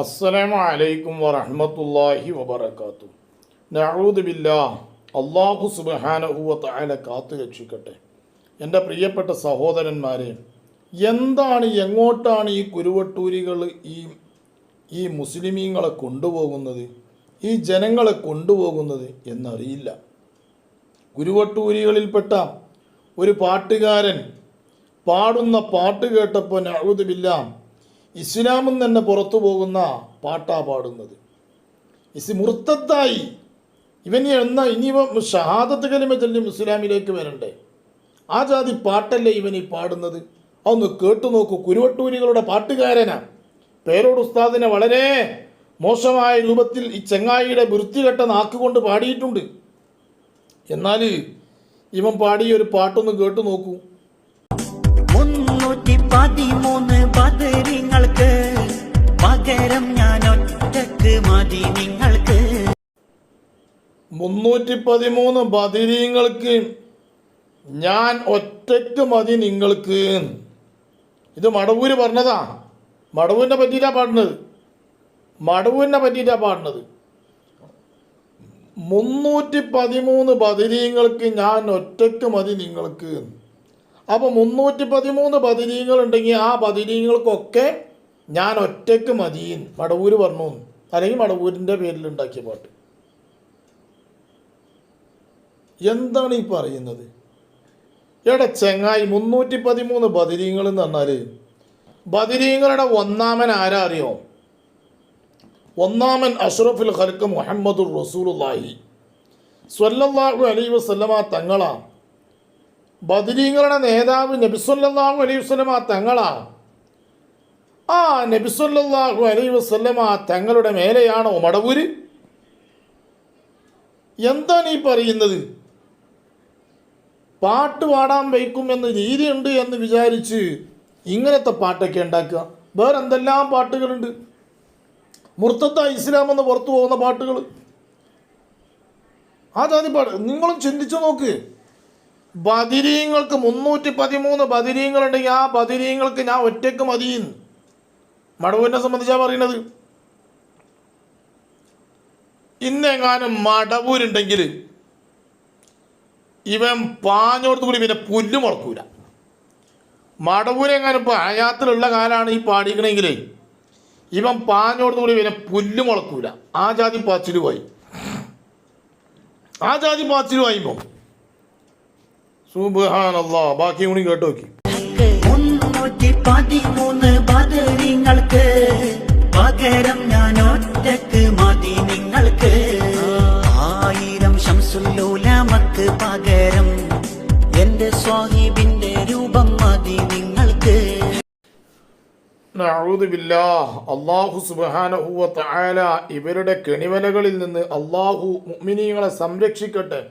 അസ്സലാമു അലൈക്കും വറഹ്മത്തുള്ളാഹി വബർക്കാത്തു നഊദു ബില്ലാ സുബ്ഹാനഹു വ തആല കാത്തു രക്ഷിക്കട്ടെ. എന്റെ പ്രിയപ്പെട്ട സഹോദരന്മാരെ എന്താണ് എങ്ങോട്ടാണ് ഈ കുരുവട്ടൂരികൾ ഈ ഈ മുസ്ലിമീങ്ങളെ കൊണ്ടുപോകുന്നത് ഈ ജനങ്ങളെ കൊണ്ടുപോകുന്നത് എന്നറിയില്ല. കുരുവട്ടൂരികളിൽപ്പെട്ട ഒരു പാട്ടുകാരൻ പാടുന്ന പാട്ട് കേട്ടപ്പോൾ നഴുതുമില്ല ഇസ്ലാമിൽ തന്നെ പുറത്തു പോകുന്ന പാട്ടാ പാടുന്നത്. ഇസ് മുർത്തത്തായി ഇവൻ എന്ന ഇനി ഷഹാദത്ത് കലിമ ചൊല്ലി ഇസ്ലാമിലേക്ക് വരണ്ടേ? ആ ജാതി പാട്ടല്ലേ ഇവൻ ഈ പാടുന്നത്? അതൊന്ന് കേട്ടു നോക്കൂ. കുരുവട്ടൂരികളുടെ പാട്ടുകാരനാ. പേരോട് ഉസ്താദിനെ വളരെ മോശമായ രൂപത്തിൽ ഈ ചെങ്ങായിയുടെ വൃത്തികെട്ട നാക്കുകൊണ്ട് പാടിയിട്ടുണ്ട്. എന്നാൽ ഇവൻ പാടിയ ഒരു പാട്ടൊന്ന് കേട്ടു നോക്കൂ. മുന്നൂറ്റി പതിമൂന്ന് ബദരിങ്ങൾക്ക് പകരം ഞാൻ ഒറ്റയ്ക്ക് മതി നിങ്ങൾക്ക്. മുന്നൂറ്റി പതിമൂന്ന് ബദിരീങ്ങൾക്ക് ഞാൻ ഒറ്റയ്ക്ക് മതി നിങ്ങൾക്ക്. ഇത് മടവൂര് പറഞ്ഞതാ. മടവൂരിനെ പറ്റിയിട്ടാ പാടുന്നത്. മടവൂരിനെ പറ്റിയിട്ടാ പാടുന്നത്. മുന്നൂറ്റി പതിമൂന്ന് ബദിരീങ്ങൾക്ക് ഞാൻ ഒറ്റയ്ക്ക് മതി നിങ്ങൾക്ക്. അപ്പോൾ മുന്നൂറ്റി പതിമൂന്ന് ബദിരീങ്ങൾ ഉണ്ടെങ്കിൽ ആ ബദിരീങ്ങൾക്കൊക്കെ ഞാൻ ഒറ്റയ്ക്ക് മതിയും മടവൂര് പറഞ്ഞു. അല്ലെങ്കിൽ മടവൂരിന്റെ പേരിൽ ഉണ്ടാക്കിയ പാട്ട്. എന്താണ് ഈ പറയുന്നത്? എടാ ചെങ്ങായി മുന്നൂറ്റി പതിമൂന്ന് ബദിരീങ്ങൾ എന്ന് പറഞ്ഞാൽ ബദിരീങ്ങളുടെ ഒന്നാമൻ ആരാ അറിയോ ഒന്നാമൻ അഷ്റഫുൽ ഖൽക്ക് മുഹമ്മദുർ റസൂലുള്ളാഹി. സ്വല്ലല്ലാഹു അലൈ വസല്ലമ തങ്ങളാ ബദിരീങ്ങളുടെ നേതാവ് നബിസ്വല്ലാഹു അലൈഹി വസ്ലമ തങ്ങളാണ്. ആ നബിസ്വല്ലാഹു അലൈഹി വസ്ലമ തങ്ങളുടെ മേലെയാണോ മടവൂര് എന്താണ് ഈ പറയുന്നത്? പാട്ട് പാടാൻ വയ്ക്കും എന്ന രീതിയുണ്ട് എന്ന് വിചാരിച്ച് ഇങ്ങനത്തെ പാട്ടൊക്കെ ഉണ്ടാക്കുക. വേറെ എന്തെല്ലാം പാട്ടുകളുണ്ട്? മുർത്തത്ത ഇസ്ലാം എന്ന് പുറത്തു പോകുന്ന പാട്ടുകൾ. ആ ജാതി പാട്ട് നിങ്ങളും ചിന്തിച്ചു നോക്ക്. ബദിരീങ്ങൾക്ക് മുന്നൂറ്റി പതിമൂന്ന് ബദിരീങ്ങളുണ്ടെങ്കിൽ ആ ബദിരീങ്ങൾക്ക് ഞാൻ ഒറ്റയ്ക്ക് മതിയെന്ന് മടവൂരിനെ സംബന്ധിച്ചാണ് പറയണത് ഇന്നെങ്ങാനും മടവൂരുണ്ടെങ്കിൽ ഇവൻ പാഞ്ഞോടത്ത് കൂടി പിന്നെ പുല്ല് മുളക്കൂല. മടവൂരെങ്ങാനും ഇപ്പോൾ അയാത്തിലുള്ള കാലാണ് ഈ പാടിക്കണമെങ്കിൽ ഇവൻ പാഞ്ഞോടത്ത് കൂടി പിന്നെ പുല്ല് മുളക്കൂല. ആ ജാതി പാച്ചിലുമായി. ആ ജാതി പാച്ചിലുമായി ഇപ്പോൾ സുബാനല്ലാ ബാക്കി കൂടി കേട്ടു നോക്കി. മുന്നൂറ്റി പതിമൂന്ന് ബദരിങ്ങൾക്ക് പകരം ഞാൻ ഒറ്റയ്ക്ക് മതി നിങ്ങൾക്ക്. ആയിരം ശംസുല്ലൂലമക്ക് പകരം എന്റെ സ്വാഹിബിന്റെ രൂപം മതി നിങ്ങൾക്ക്. അള്ളാഹു ഇവരുടെ കെണിവലകളിൽ നിന്ന് അള്ളാഹു മുഅ്മിനീങ്ങളെ സംരക്ഷിക്കട്ടെ.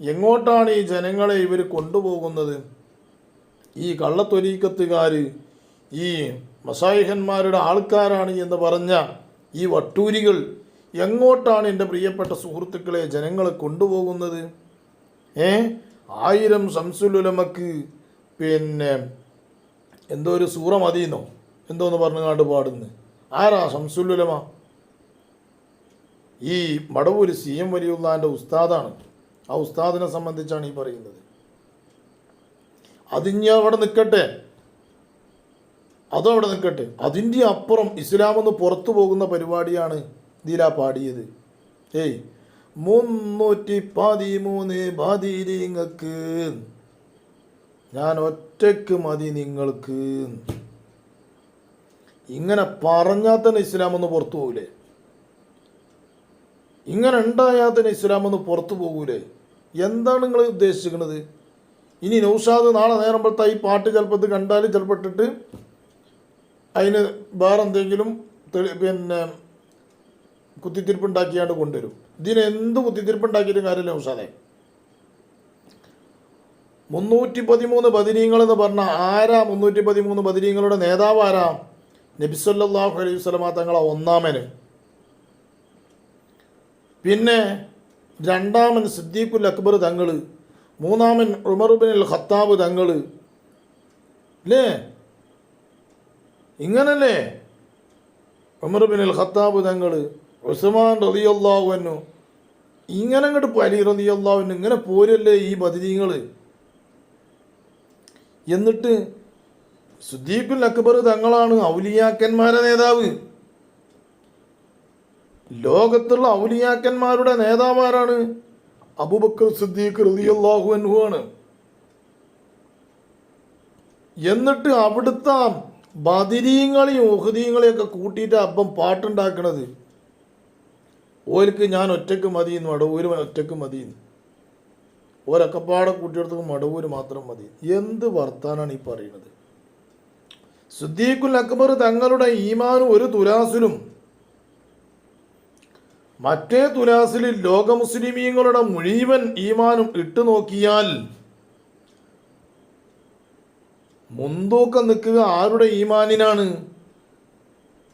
എങ്ങോട്ടാണ് ഈ ജനങ്ങളെ ഇവർ കൊണ്ടുപോകുന്നത്? ഈ കള്ളത്തൊരീക്കത്തുകാർ ഈ മസായിഹന്മാരുടെ ആൾക്കാരാണ് എന്ന് പറഞ്ഞ ഈ വട്ടൂരികൾ എങ്ങോട്ടാണ് എന്റെ പ്രിയപ്പെട്ട സുഹൃത്തുക്കളെ ജനങ്ങളെ കൊണ്ടുപോകുന്നത്? ഏ? ആയിരം സംസുലുലമക്ക് പിന്നെ എന്തോ ഒരു സൂറ മതിയെന്നോ? എന്തോന്ന് പറഞ്ഞുകാണ്ട് പാടുന്നു. ആരാ ശംസുല്ലുലമ ഈ മടവൂര് സി എം വലിയുള്ളാന്റെ ഉസ്താദാണ്. ആ ഉസ്താദിനെ സംബന്ധിച്ചാണ് ഈ പറയുന്നത്. അതിഞ്ഞ അവിടെ നിൽക്കട്ടെ അതും അവിടെ നിൽക്കട്ടെ അതിന്റെ അപ്പുറം ഇസ്ലാമെന്ന് പുറത്തു പോകുന്ന പരിപാടിയാണ് ഇതിലാ പാടിയത്. ഏയ് മുന്നൂറ്റി പതിമൂന്ന് ബാതിരിങ്ങക്ക് ഞാൻ ഒറ്റയ്ക്ക് മതി നിങ്ങൾക്ക്. ഇങ്ങനെ പറഞ്ഞാൽ തന്നെ ഇസ്ലാം ഒന്ന് പുറത്തു പോകൂലേ? ഇങ്ങനെ ഉണ്ടായാൽ തന്നെ ഇസ്ലാം ഒന്ന് പുറത്തു പോകൂലേ? എന്താണ് നിങ്ങൾ ഉദ്ദേശിക്കുന്നത് ഇനി നൗഷാദ് നാളെ നേരമ്പോഴത്തെ ഈ പാട്ട് ചിലപ്പോൾ ഇത് കണ്ടാൽ ചിലപ്പോൾ ഇട്ടിട്ട് അതിന് വേറെ എന്തെങ്കിലും പിന്നെ കുത്തിത്തിരിപ്പുണ്ടാക്കിയാണ്ട് കൊണ്ടുവരും. ഇതിന് എന്ത് കുത്തിത്തിരിപ്പുണ്ടാക്കിയിട്ടും കാര്യമില്ല നൗഷാദെ. മുന്നൂറ്റി പതിമൂന്ന് ബദിനീങ്ങൾ എന്ന് പറഞ്ഞ ആരാ മുന്നൂറ്റി പതിമൂന്ന് ബദിനീങ്ങളുടെ നേതാവ് ആരാ? നബിസല്ലാഹു അലൈഹി സ്വലമാ തങ്ങളെ ഒന്നാമന്. പിന്നെ രണ്ടാമൻ സിദ്ദീഖുൽ അക്ബർ തങ്ങൾ മൂന്നാമൻ ഉമറുബിൻ അൽ ഖത്താബ് തങ്ങൾ അല്ലേ ഇങ്ങനല്ലേ? ഉമർ ബിൻ അൽ ഖത്താബ് തങ്ങൾ ഉസ്മാൻ റളിയല്ലാഹുവിനു ഇങ്ങനെ അങ്ങോട്ട് പലി റളിയല്ലാഹുവിന് ഇങ്ങനെ പോരല്ലേ ഈ ബദരീങ്ങൾ എന്നിട്ട് സുദ്ദീഖുൽ അക്ബർ തങ്ങളാണ് ഔലിയാക്കന്മാരെ നേതാവ്. ലോകത്തുള്ള ഔലിയാക്കന്മാരുടെ നേതാവാരാണ് അബുബക്കർ സിദ്ദീഖ് റളിയല്ലാഹു അൻഹു ആണ് എന്നിട്ട് അവിടുത്തെ ബദിരീങ്ങളെയും ഒക്കെ കൂട്ടിയിട്ട് അപ്പം പാട്ടുണ്ടാക്കണത്. ഓർക്ക് ഞാൻ ഒറ്റയ്ക്ക് മതി എന്ന് മടവൂര് ഒറ്റയ്ക്ക് മതി ഓരൊക്കെപ്പാടെ കൂട്ടിയെടുത്ത് മടവൂര് മാത്രം മതി. എന്ത് വർത്താനാണ് ഈ പറയുന്നത്? സുദ്ദീഖുൽ അക്ബർ തങ്ങളുടെ ഈമാനും ഒരു തുലാസിലും മറ്റേ തുലാസിൽ ലോക മുസ്ലിമീങ്ങളുടെ മുഴുവൻ ഈമാനും ഇട്ടു നോക്കിയാൽ മുൻതൂക്കം നിൽക്കുക ആരുടെ ഈമാനിനാണ്?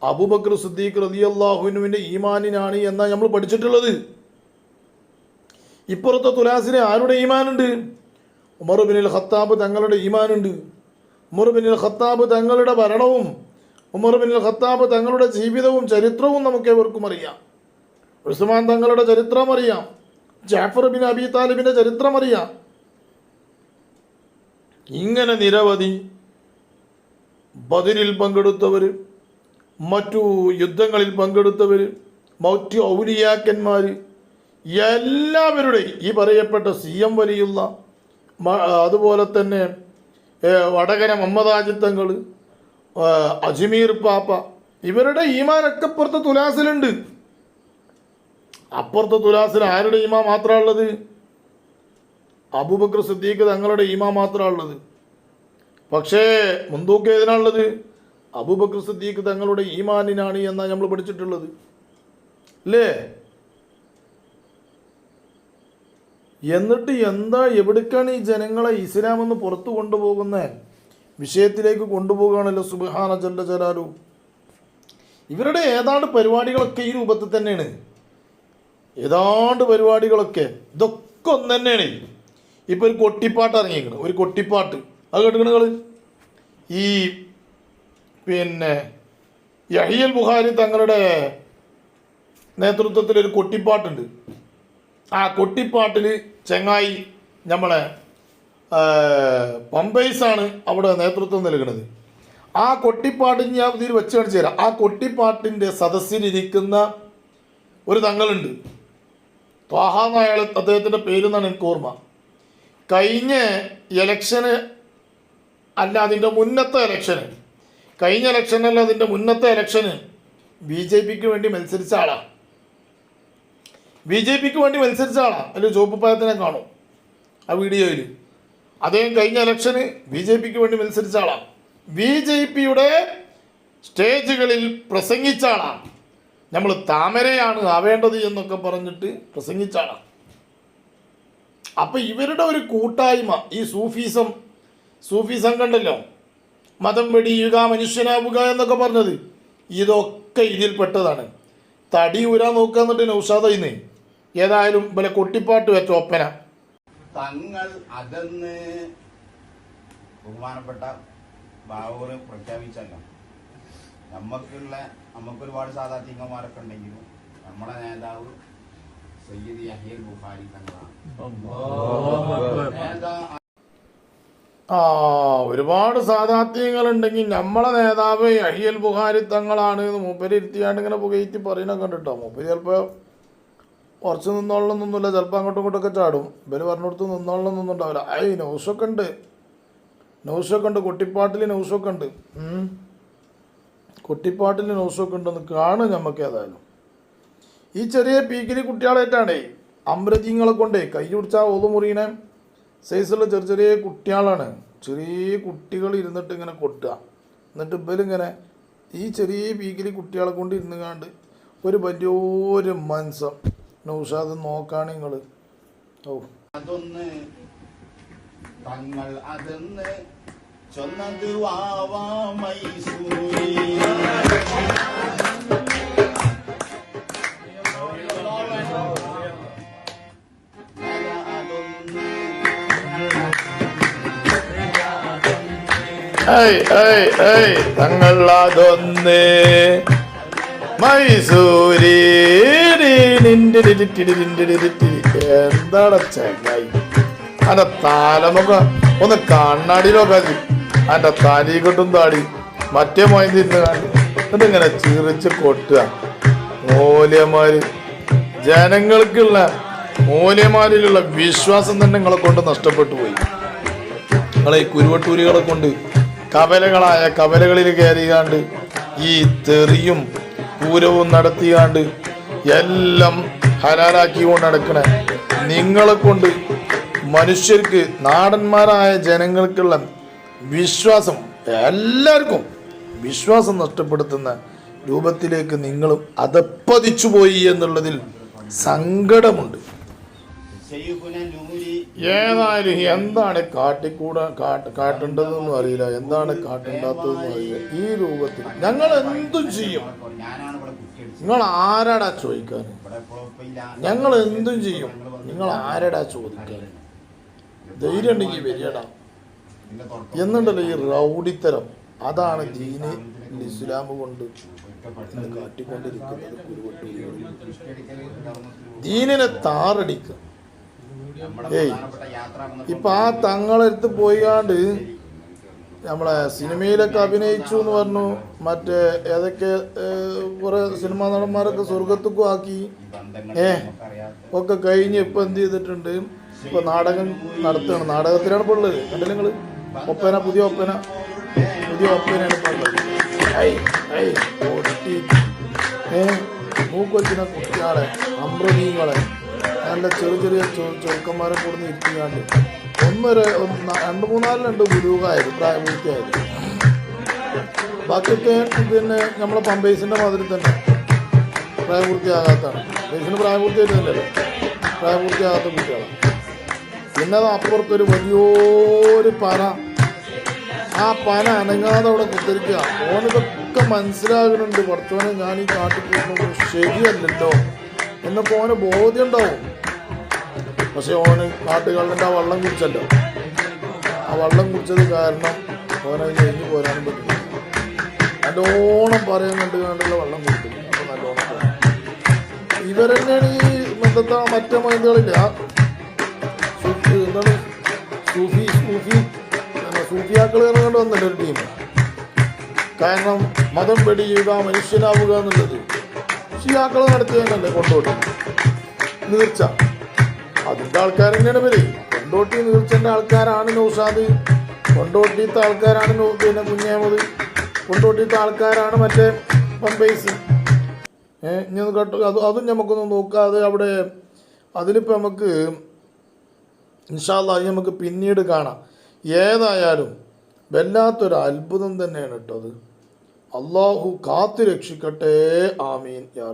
അബൂബക്കർ സിദ്ദീഖ് റളിയല്ലാഹുവിനുവിന്റെ ഈമാനിനാണ് എന്നാണ് നമ്മൾ പഠിച്ചിട്ടുള്ളത്. ഇപ്പുറത്തെ തുലാസിലെ ആരുടെ ഈമാനുണ്ട്? ഉമർ ബിൻ ഖത്താബ് തങ്ങളുടെ ഈമാനുണ്ട്. ഉമർ ബിൻ ഖത്താബ് തങ്ങളുടെ ഭരണവും ഉമർ ബിൻ ഖത്താബ് തങ്ങളുടെ ജീവിതവും ചരിത്രവും നമുക്ക് ഏവർക്കും അറിയാം. ഉസ്മാൻ തങ്ങളുടെ ചരിത്രം അറിയാം. ജാഫർ ബിൻ അബി താലിബിന്റെ ചരിത്രം അറിയാം. ഇങ്ങനെ നിരവധി ബദിരിൽ പങ്കെടുത്തവർ മറ്റു യുദ്ധങ്ങളിൽ പങ്കെടുത്തവർ മറ്റു ഔലിയാക്കന്മാർ എല്ലാവരുടെയും ഈ പറയപ്പെട്ട സി എം വലിയുള്ള അതുപോലെ തന്നെ വടകര മമ്മദാജിത്തങ്ങൾ അജ്മീർ പാപ്പ ഇവരുടെ ഈമാനൊക്കെ പുറത്ത് തുലാസിലുണ്ട്. അപ്പുറത്തെ തുലാസിൽ ആരുടെ ഈമ മാത്രമാണ് ഉള്ളത്? അബൂബക്കർ സിദ്ദീഖ് തങ്ങളുടെ ഈമ മാത്രമാണ് ഉള്ളത്. പക്ഷേ മുന്തൂക്ക് ഏതിനാണുള്ളത് അബൂബക്കർ സിദ്ദീഖ് തങ്ങളുടെ ഈമാനിനാണ് എന്നാണ് നമ്മൾ പഠിച്ചിട്ടുള്ളത്. അല്ലേ എന്നിട്ട് എന്താ എവിടേക്കാണ് ഈ ജനങ്ങളെ ഇസ്ലാം എന്ന് പുറത്തു കൊണ്ടുപോകുന്ന? വിഷയത്തിലേക്ക് കൊണ്ടുപോകുകയാണല്ലോ സുബഹാന ജല്ല ജലാലു. ഇവരുടെ ഏതാണ്ട് പരിപാടികളൊക്കെ ഈ രൂപത്തിൽ തന്നെയാണ്. ഏതാണ്ട് പരിപാടികളൊക്കെ ഇതൊക്കെ ഒന്ന് തന്നെയാണ് ഇപ്പൊ ഒരു കൊട്ടിപ്പാട്ട് ഇറങ്ങിയിരിക്കണം ഒരു കൊട്ടിപ്പാട്ട്. അത് കേട്ടിക്കണ ഈ പിന്നെ യഹിയൽ ബുഹാരി തങ്ങളുടെ നേതൃത്വത്തിൽ ഒരു കൊട്ടിപ്പാട്ടുണ്ട്. ആ കൊട്ടിപ്പാട്ടിൽ ചെങ്ങായി നമ്മളെ പമ്പൈസാണ് അവിടെ നേതൃത്വം നൽകുന്നത് ആ കൊട്ടിപ്പാട്ടിന് ഞാൻ ഇതിൽ വെച്ച് കാണിച്ചു തരാം. ആ കൊട്ടിപ്പാട്ടിന്റെ സദസ്സിലിരിക്കുന്ന ഒരു തങ്ങളുണ്ട്. ത്വാഹ എന്നയാൾ അദ്ദേഹത്തിന്റെ പേരെന്നാണ് എനിക്ക് ഓർമ്മ. കഴിഞ്ഞ ഇലക്ഷന് അല്ല അതിന്റെ മുന്നത്തെ ഇലക്ഷന് കഴിഞ്ഞ ഇലക്ഷനല്ല അതിന്റെ മുന്നത്തെ ഇലക്ഷന് ബി ജെ പിക്ക് വേണ്ടി മത്സരിച്ച ആളാണ് ബി ജെ പിക്ക് വേണ്ടി മത്സരിച്ച ആളാണ് അതിൽ ചുവപ്പ് പായത്തിനെ കാണും ആ വീഡിയോയിൽ അദ്ദേഹം കഴിഞ്ഞ ഇലക്ഷന് ബി ജെ പിക്ക് വേണ്ടി മത്സരിച്ച ആളാണ് ബി ജെ പിയുടെ സ്റ്റേജുകളിൽ പ്രസംഗിച്ച ആളാണ് നമ്മൾ താമരയാണ് ആവേണ്ടത് എന്നൊക്കെ പറഞ്ഞിട്ട് പ്രസംഗിച്ചാണ്. അപ്പം ഇവരുടെ ഒരു കൂട്ടായ്മ ഈ സൂഫീസം സൂഫീസം കണ്ടല്ലോ? മതം വെടിയുക മനുഷ്യനാവുക എന്നൊക്കെ പറഞ്ഞത്. ഇതൊക്കെ ഇതിൽപ്പെട്ടതാണ് തടി ഉരാ നോക്കുക എന്നിട്ട് നൗഷാദ ഇന്ന് ഏതായാലും ഇവലെ കൊട്ടിപ്പാട്ട് വെച്ച ഒപ്പന. തങ്ങൾ അതെന്ന് ബഹുമാനപ്പെട്ട ബാബൂർ പ്രഖ്യാപിച്ചല്ലോ. നമുക്കുള്ള നമുക്ക് ഒരുപാട് സാധാത്യങ്ങന്മാരൊക്കെ ഉണ്ടെങ്കിലും നമ്മുടെ നേതാവ് സയ്യിദ് അഹിയൽ ബുഖാരി തങ്ങളാണ്. ആ ഒരുപാട് സാധാത്യങ്ങളുണ്ടെങ്കിൽ നമ്മളെ നേതാവ് അഹിയൽ ബുഹാരി തങ്ങളാണ് എന്ന് മൂപ്പര് ഇരുത്തിയാണ്ട് ഇങ്ങനെ പുകയറ്റി പറയണ കണ്ടിട്ടോ? മൂപ്പര് ചിലപ്പോൾ കുറച്ച് നിന്നോളണമെന്നൊന്നുമില്ല ചിലപ്പോൾ അങ്ങോട്ടും ഇങ്ങോട്ടൊക്കെ ചാടും. ഇവർ പറഞ്ഞിടത്ത് നിന്നോളം ഉണ്ടാവില്ല ഐ ന്യൂസൊക്കെ ഉണ്ട്. ന്യൂസൊക്കെ ഉണ്ട് കുട്ടിപ്പാട്ടിൽ ന്യൂസൊക്കെ ഉണ്ട്. ഉം. കുട്ടിപ്പാട്ടിൽ ന്യൂസൊക്കെ ഉണ്ടെന്ന് കാണും നമുക്ക് ഏതായാലും. ഈ ചെറിയ പീക്കിലി കുട്ടികളായിട്ടാണേ അമൃതിങ്ങളെ കൊണ്ടേ കൈ പിടിച്ചാൽ ഓതു മുറിയണേ. സൈസുള്ള ചെറിയ ചെറിയ കുട്ടികളാണ്. ചെറിയ കുട്ടികൾ ഇരുന്നിട്ട് ഇങ്ങനെ കൊട്ടുക. എന്നിട്ട് ഇവരിങ്ങനെ ഈ ചെറിയ പീക്കിലി കുട്ടികളെ കൊണ്ട് ഇരുന്ന് കാണ്ട് ഒരു വലിയൊരു മനസ്സം നൗഷാദ് നോക്കാണ് നിങ്ങൾ ഓ അതൊന്ന് തങ്ങൾ അതെന്ന് ചൊന്നത് വാവാ മൈസൂരി തങ്ങൾ അതൊന്ന് മൈസൂരി എന്താണ് ചങ്ങായി അന്റെ താലമൊക്കെ ഒന്ന് കണ്ണാടിയിലൊക്കെ അന്റെ താലി കൊട്ടും താടി. മറ്റേ മൊയന്തിരുന്ന് കാണ്ടി എന്നിട്ട് ചീറിച്ച് കൊട്ടുക. മൂല്യമാര് ജനങ്ങൾക്കുള്ള മൂല്യമാരിലുള്ള വിശ്വാസം തന്നെ നിങ്ങളെ കൊണ്ട് നഷ്ടപ്പെട്ടു പോയി. നിങ്ങളെ ഈ കുരുവട്ടൂരികളെ കൊണ്ട് കവലകളായ കവലകളിൽ കയറിയാണ്ട് ഈ തെറിയും പൂരവും നടത്തിയാണ്ട് എല്ലാം ഹലാലാക്കിക്കൊണ്ട് നടക്കണ. നിങ്ങളെ കൊണ്ട് മനുഷ്യർക്ക് നാടന്മാരായ ജനങ്ങൾക്കുള്ള വിശ്വാസം എല്ലാവർക്കും വിശ്വാസം നഷ്ടപ്പെടുത്തുന്ന രൂപത്തിലേക്ക് നിങ്ങളും അതപ്പതിച്ചു പോയി എന്നുള്ളതിൽ സങ്കടമുണ്ട്. ഏതായാലും എന്താണ് കാട്ടിക്കൂടാ കാട്ട് കാട്ടേണ്ടതെന്നും അറിയില്ല. എന്താണ് കാട്ടേണ്ടാത്തതെന്നും അറിയില്ല. ഈ രൂപത്തിൽ ഞങ്ങൾ എന്തും ചെയ്യും. നിങ്ങൾ ആരാടാ ചോദിക്കാൻ? ഞങ്ങൾ എന്തും ചെയ്യും. നിങ്ങൾ ആരാടാ ചോദിക്കാൻ? ധൈര്യം ഉണ്ടെങ്കിൽ വരികടാ. എന്നുണ്ടല്ലോ ഈ റൗഡിത്തരം. അതാണ് ദീന് ഇസ്ലാം കൊണ്ട് ഇന്ന് കാട്ടിക്കൊണ്ടിരിക്കുന്നത് കുരുവട്ടൂരികൾ ദീനിനെ താറടിക്കുക. ഏയ് ഇപ്പൊ ആ തങ്ങളെടുത്ത് പോയാണ്ട് നമ്മളെ സിനിമയിലൊക്കെ അഭിനയിച്ചു എന്ന് പറഞ്ഞു. മറ്റേ ഏതൊക്കെ കുറെ സിനിമാ നടന്മാരൊക്കെ സ്വർഗത്തുക്കും ആക്കി. ഏ. ഒക്കെ കഴിഞ്ഞ് ഇപ്പൊ എന്ത് ചെയ്തിട്ടുണ്ട്? ഇപ്പൊ നാടകം നടത്തുകയാണ്. നാടകത്തിലാണ് ഇപ്പോൾ ഉള്ളത്. കണ്ടില്ല നിങ്ങൾ? ഒപ്പന പുതിയ ഒപ്പന. പുതിയ ഒപ്പനയാണ് ഇപ്പൊ ഐ, ഐ, പൊട്ടി. ഏ മൂക്കൊച്ചിന കുട്ടികളെ അമൃതീങ്ങളെ നല്ല ചെറിയ ചെറിയ ചെറുക്കന്മാരെ കൊടുന്ന് ഇരുത്തിയാണ്ട് ഒന്നര രണ്ട് മൂന്നാലിലുണ്ട് ഗുരുവായത് പ്രായപൂർത്തിയായത് ബാക്കിയൊക്കെ പിന്നെ നമ്മളെ പമ്പേസിന്റെ മാതിരി തന്നെ. പ്രായപൂർത്തിയാകാത്തതാണ് പ്രായപൂർത്തിയായിട്ട് പ്രായപൂർത്തിയായിട്ടില്ലല്ലോ പ്രായപൂർത്തിയാകാത്ത കുട്ടികളാണ്. പിന്നെ അത് അപ്പുറത്തൊരു വലിയൊരു പന. ആ പന അനങ്ങാതെ അവിടെ കുത്തിരിക്കുക. ഓനിതൊക്കെ മനസ്സിലാകുന്നുണ്ട്. കുറച്ചോനെ ഞാൻ ഈ കാട്ടിൽ പോകുന്നത് ശരിയല്ലല്ലോ എന്നപ്പോ ഓന് ബോധ്യം ഉണ്ടാവും പക്ഷെ ഓന് കാട്ടുകള്ളിന്റെ ആ വള്ളം കുടിച്ചല്ലോ. ആ വള്ളം കുടിച്ചത് കാരണം ഓനെ കഴിഞ്ഞ് പോരാനും പറ്റില്ല. നല്ലോണം പറയാൻ കണ്ട് കണ്ടുള്ള വള്ളം കുടിക്കില്ല അപ്പൊ നല്ലോണം. ഇവരെന്നെയാണ് ഈ മറ്റത്തെ മറ്റേ മൈന്തുകളില്ല എന്താണ് സൂഫി സൂഫി. സൂഫിയാക്കൾ കണ്ട് വന്നില്ല ഒരു ടീം കാരണം മതം വെടിയുക മനുഷ്യനാവുക എന്നുള്ളത് ഷിയാക്കൾ നടത്തിയതല്ലേ കൊണ്ടോട്ടി? നീർച്ച. അതിന്റെ ആൾക്കാർ തന്നെയാണ് ഇവർ. കൊണ്ടോട്ടി നീർച്ചന്റെ ആൾക്കാരാണ് നൗഷാദ്. കൊണ്ടോട്ടിയത്തെ ആൾക്കാരാണ് പിന്നെ കുഞ്ഞേമത് കൊണ്ടോട്ടിയത്തെ ആൾക്കാരാണ് മറ്റേ പമ്പൈസ്. ഏഹ് ഇനി അത് അതും നമുക്കൊന്ന് നോക്കാതെ അവിടെ അതിലിപ്പോൾ നമുക്ക് ഇൻഷാല്ല അത് നമുക്ക് പിന്നീട് കാണാം. ഏതായാലും വല്ലാത്തൊരു അത്ഭുതം തന്നെയാണ് കേട്ടോ അത്. അള്ളാഹു കാത്തു രക്ഷിക്കട്ടെ ആമീൻ. യാ